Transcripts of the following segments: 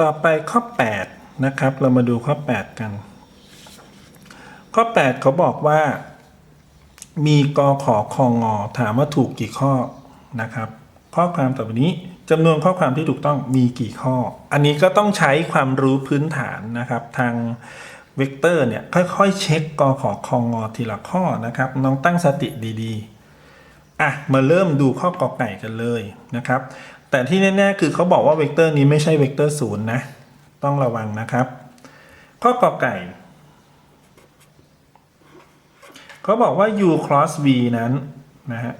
ต่อไปข้อ 8 นะครับ เรามาดูข้อ 8 กัน ข้อ 8 เขาบอกว่า มีกอขอคองอถามว่าถูกกี่ข้อนะครับ ข้อความต่อไปนี้จำนวนข้อความที่ถูกต้องมีกี่ข้อ อันนี้ก็ต้องใช้ความรู้พื้นฐานนะครับ ทางเวกเตอร์เนี่ยค่อยๆ เช็คกอขอคองอทีละข้อนะครับ น้องตั้งสติดีๆอะมาเริ่มดูข้อกอไก่กันเลยนะครับ แต่ที่แน่ๆคือเขาบอกว่าเวกเตอร์นี้ไม่ใช่เวกเตอร์ศูนย์นะ ต้องระวังนะครับ ข้อกอไก่เขาบอกว่า u cross v นั้นนะฮะ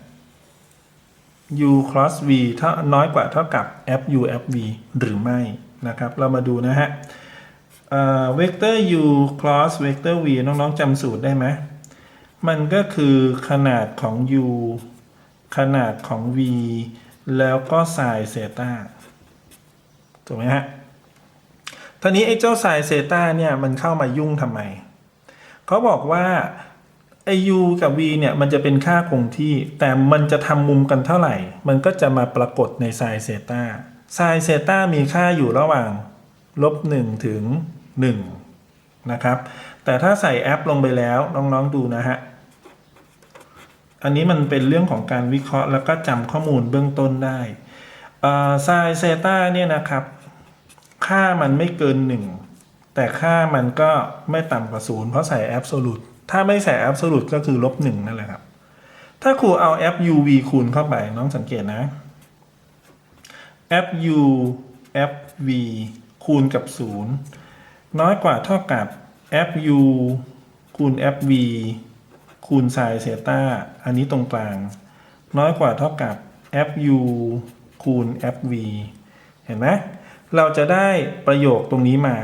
u cross v เท่าน้อยกว่าเท่ากับ f u f v หรือไม่นะครับ เรามาดูนะฮะเวกเตอร์ u cross เวกเตอร์ v น้องๆจำสูตรได้ไหมมันก็คือขนาดของ u ขนาดของ v แล้วก็ sin เซต้าถูกไหมฮะทีนี้ไอ้เจ้า sin เซต้าเนี่ยมันเข้ามายุ่งทำไม เขาบอกว่าไอ u กับ v เนี่ยมันจะเป็นค่าคงที่ แต่มันจะทำมุมกันเท่าไหร่ มันก็จะมาปรากฏใน sin เซต้า sin เซต้ามีค่าอยู่ระหว่างลบ1ถึง1นะครับ แต่ถ้าใส่แอปลงไปแล้วน้องๆดูนะฮะ อันนี้มันเป็นเรื่องของการวิเคราะห์แล้วก็จำข้อมูลเบื้องต้นได้ไซเซต้าเนี่ยนะครับ ค่ามันไม่เกิน 1 แต่ค่ามันก็ไม่ต่ำกว่าศูนย์เพราะใส่แอบโซลูตถ้าไม่ใส่แอบโซลูตก็คือลบหนึ่งนั่นแหละครับ ถ้าครูเอาแอป uv คูณเข้าไปน้องสังเกตนะแอป u f v คูณกับ 0 น้อยกว่าเท่ากับ f u คูณ f v คูณ sin เซต้าอันนี้ตรงกลาง น้อยกว่าเท่ากับ f u คูณ f v เห็นไหมเราจะได้ประโยคตรงนี้มา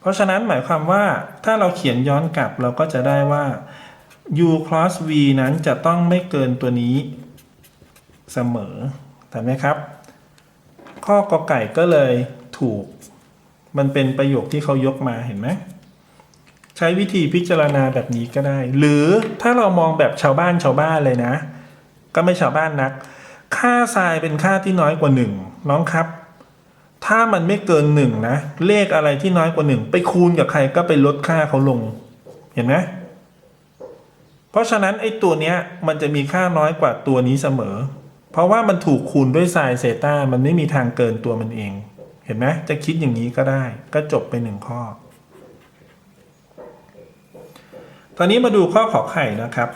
เพราะฉะนั้นหมายความว่าถ้าเราเขียนย้อนกลับเราก็จะได้ว่า u cross v นั้นจะต้องไม่เกินตัวนี้เสมอถูกไหมครับ ข้อกอไก่ก็เลยถูก มันเป็นประโยคที่เขายกมาเห็นไหม ใช้วิธีพิจารณาแบบนี้ก็ได้ หรือถ้าเรามองแบบชาวบ้านชาวบ้านเลยนะ ก็ไม่ชาวบ้านนัก ค่าทรายเป็นค่าที่น้อยกว่าหนึ่งน้องครับ ถ้ามันไม่เกินหนึ่งนะ เลขอะไรที่น้อยกว่าหนึ่งไปคูณกับใครก็ไปลดค่าเขาลง เห็นไหมเพราะฉะนั้นไอ้ตัวเนี้ยมันจะมีค่าน้อยกว่าตัวนี้เสมอ เพราะว่ามันถูกคูณด้วยไซน์เซต้ามันไม่มีทางเกินตัวมันเอง เห็นไหมจะคิดอย่างนี้ก็ได้ ก็จบไปหนึ่งข้อ ตอนนี้มาดูข้อขอไข่นะครับ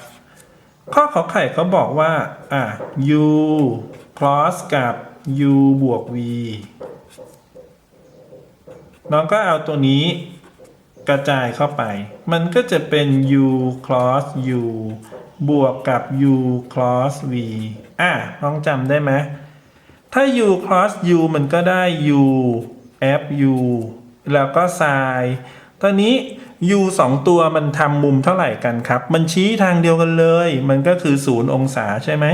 ข้อขอไข่เขาบอกว่าอะ u cross กับ u บวก v น้องก็เอาตัวนี้กระจายเข้าไป มันก็จะเป็น u cross u บวกกับ u cross v อะน้องจำได้ไหม ถ้า u cross u มันก็ได้ u f u แล้วก็ sin ตอนนี้ u สองตัวมันทำมุมเท่าไหร่กันครับ มันชี้ทางเดียวกันเลย มันก็คือ 0 องศาใช่ไหม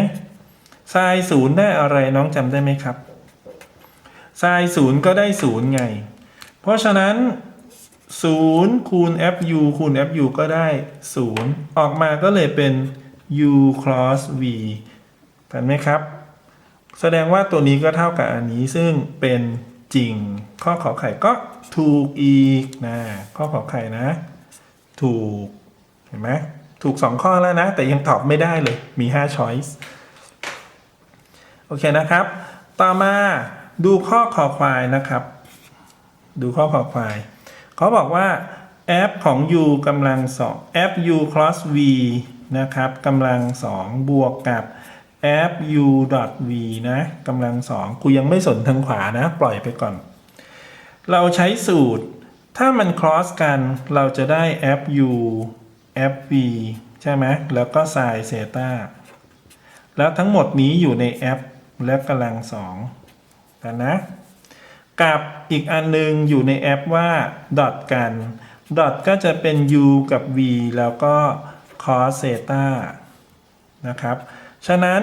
sin 0ได้อะไรน้องจำได้ไหมครับ sin 0ก็ได้0ไง เพราะฉะนั้น0คูณ fu คูณ fu ก็ได้ 0 ออกมาก็เลยเป็น u cross v เห็นไหมครับ แสดงว่าตัวนี้ก็เท่ากับอันนี้ซึ่งเป็นจริง ข้อขอไข่ก็ ถูกอีกนะข้อขอไข่นะ ถูกเห็นไหมถูกสองข้อแล้วนะ แต่ยังตอบไม่ได้เลยมี5 choice โอเคนะครับ ต่อมาดูข้อขอควายนะครับ ดูข้อขอควายเขาบอกว่า f ของ u กำลังสอง f u cross v นะครับกำลังสองบวกกับ f u dot v นะกำลังสองกูยังไม่สนทางขวานะ ปล่อยไปก่อน เราใช้สูตร ถ้ามัน cross กันเราจะได้ f u f v ใช่ไหมแล้วก็ sin เซตาแล้วทั้งหมดนี้อยู่ใน f และกำลังสองกันนะ กับอีกอันนึงอยู่ในแอปว่าดอทกันดอทก็จะเป็น u กับ v แล้วก็ cos เซตานะครับ ฉะนั้น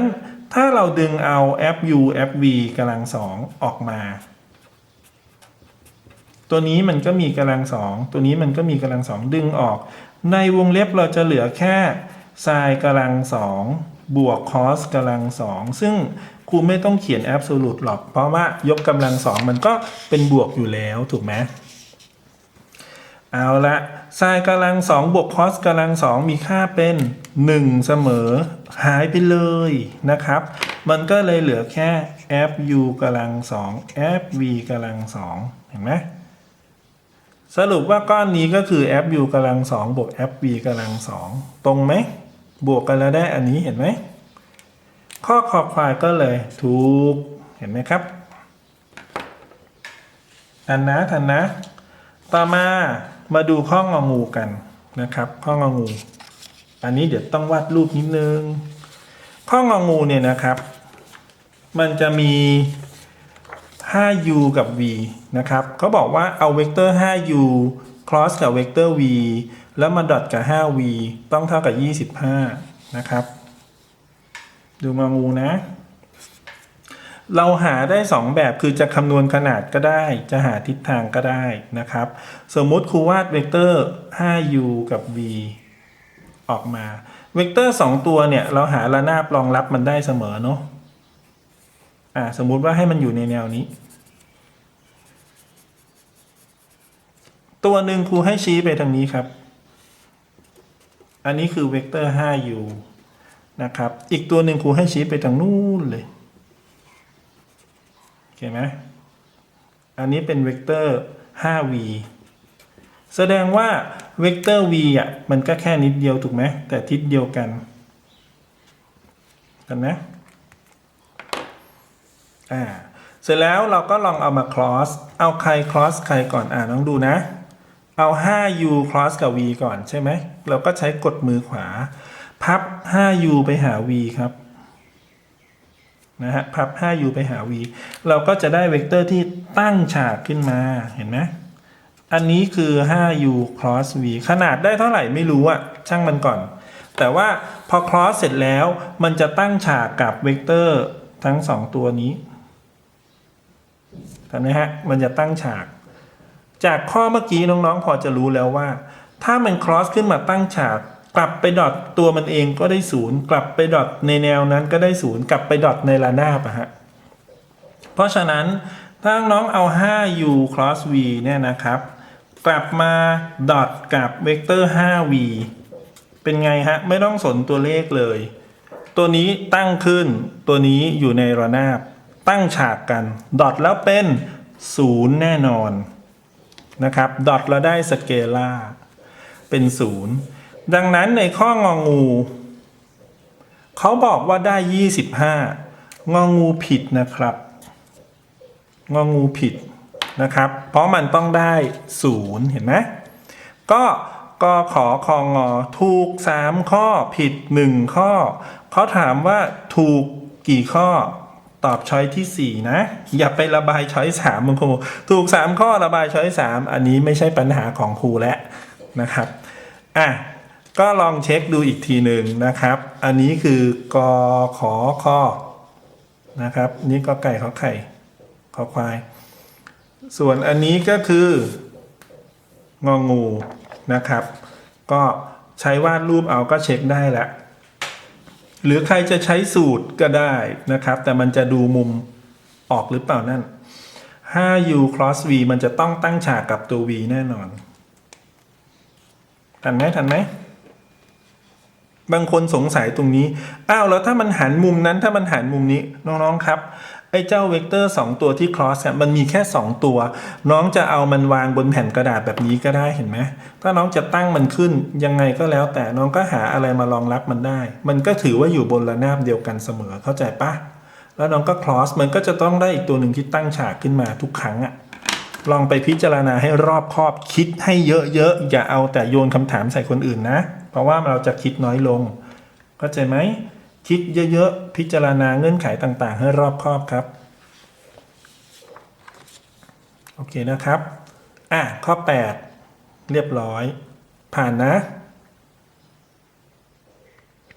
ถ้าเราดึงเอา fu fv กำลังสองออกมา ตัวนี้มันก็มีกำลังสองตัวนี้มันก็มีกำลังสองดึงออก ในวงเล็บเราจะเหลือแค่ sin กำลังสองบวก cos กำลังสองซึ่งครูไม่ต้องเขียน absolute หรอก เพราะว่ายกกำลังสองมันก็เป็นบวกอยู่แล้วถูกไหมเอาละ sin กำลังสองบวก cos กำลังสองมีค่าเป็น 1 เสมอ หายไปเลยนะครับ มันก็เลยเหลือแค่ fu กำลังสอง fv กำลังสองเห็นไหม สรุปว่าก้อนนี้ก็คือ fu กำลังสองบวก fv กำลังสองตรงไหม บวกกันแล้วได้อันนี้เห็นไหม ข้อขอบควายก็เลยถูก เห็นไหมครับทันนะทันนะ ต่อมามาดูข้ององูกันนะครับ ข้ององู อันนี้เดี๋ยวต้องวาดรูปนิดนึง ข้ององูเนี่ยนะครับ มันจะมี 5u กับ v นะครับเขาบอกว่าเอาเวกเตอร์ 5u cross กับเวกเตอร์ v แล้วมาดอทกับ 5v ต้องเท่ากับ 25 นะครับ ดูงองูนะ เราหาได้ 2 แบบคือจะคำนวณขนาดก็ได้ จะหาทิศทางก็ได้นะครับ สมมุติครูวาดเวกเตอร์ 5u กับ v ออกมา เวกเตอร์ 2 ตัวเนี่ย เราหาระนาบรองรับมันได้เสมอเนาะ อ่าสมมุติว่าให้มันอยู่ในแนวนี้ ตัวหนึ่งครูให้ชี้ไปทางนี้ครับ อันนี้คือเวกเตอร์ 5u นะครับ อีกตัวหนึ่งครูให้ชี้ไปทางนู้นเลยโอเคไหมอันนี้เป็นเวกเตอร์ 5v แสดงว่าเวกเตอร์ v อะมันก็แค่นิดเดียวถูกไหมแต่ทิศเดียวกันกันนะ อ่าเสร็จแล้วเราก็ลองเอามา cross เอาใคร cross ใครก่อนอ่าน้องดูนะ เอา 5u cross กับ v ก่อนใช่ไหม เราก็ใช้กดมือขวา พับ 5u ไปหา v ครับนะฮะพับ 5u ไปหา v เราก็จะได้เวกเตอร์ที่ตั้งฉากขึ้นมาเห็นไหมอันนี้คือ 5u cross v ขนาดได้เท่าไหร่ไม่รู้อะช่างมันก่อน แต่ว่าพอ cross เสร็จแล้วมันจะตั้งฉากกับเวกเตอร์ทั้งสองตัวนี้ เห็นไหมฮะมันจะตั้งฉาก จากข้อเมื่อกี้น้องๆ พอจะรู้แล้วว่า ถ้ามัน cross ขึ้นมาตั้งฉาก กลับไปดอทตัวมันเองก็ได้ศูนย์กลับไปดอทในแนวนั้นก็ได้ศูนย์กลับไปดอทในระนาบอะฮะเพราะฉะนั้นถ้าน้องเอา 5u cross v เนี่ยนะครับ กลับมาดอทกับเวกเตอร์ 5v เป็นไงฮะ ไม่ต้องสนตัวเลขเลย ตัวนี้ตั้งขึ้นตัวนี้อยู่ในระนาบ ตั้งฉากกันดอทแล้วเป็น 0 แน่นอนนะครับดอทเราได้สเกล่าเป็น 0 ดังนั้นในข้ององูเขาบอกว่าได้ 25 งองูผิดนะครับ งองูผิดนะครับ เพราะมันต้องได้ 0 เห็นไหมก็กขอคองอถูก 3 ข้อผิด 1 ข้อ เขาถามว่าถูกกี่ข้อ ตอบช้อยที่ 4 นะ อย่าไประบายช้อย3มึงครูถูก 3 ข้อระบายช้อย 3 อันนี้ไม่ใช่ปัญหาของครูแล้วนะครับอะก็ลองเช็คดูอีกทีหนึ่งนะครับ อันนี้คือกอขอข้อนะครับ นี่ก็ไก่ขอไข่ขอควาย ส่วนอันนี้ก็คืององูนะครับ ก็ใช้วาดรูปเอาก็เช็คได้และ หรือใครจะใช้สูตรก็ได้นะครับ แต่มันจะดูมุมออกหรือเปล่านั่น 5u cross v มันจะต้องตั้งฉากกับตัว v แน่นอน ทันไหมทันไหม บางคนสงสัยตรงนี้ อ้าวแล้วถ้ามันหันมุมนั้นถ้ามันหันมุมนี้น้องๆครับ ไอ้เจ้าเวกเตอร์ 2 ตัวที่ cross เนี่ยมันมีแค่ 2 ตัว น้องจะเอามันวางบนแผ่นกระดาษแบบนี้ก็ได้เห็นไหมถ้าน้องจะตั้งมันขึ้นยังไงก็แล้วแต่น้องก็หาอะไรมารองรับมันได้ มันก็ถือว่าอยู่บนระนาบเดียวกันเสมอเข้าใจปะแล้วน้องก็ cross มันก็จะต้องได้อีกตัวหนึ่งที่ตั้งฉากขึ้นมาทุกครั้งอะลองไปพิจารณาให้รอบคอบคิดให้เยอะๆอย่าเอาแต่โยนคำถามใส่คนอื่นนะ เพราะว่าเราจะคิดน้อยลงเข้าใจไหม คิดเยอะๆ พิจารณาเงื่อนไขต่างๆ ให้รอบคอบครับ โอเคนะครับ อะ ข้อ 8 เรียบร้อย ผ่านนะ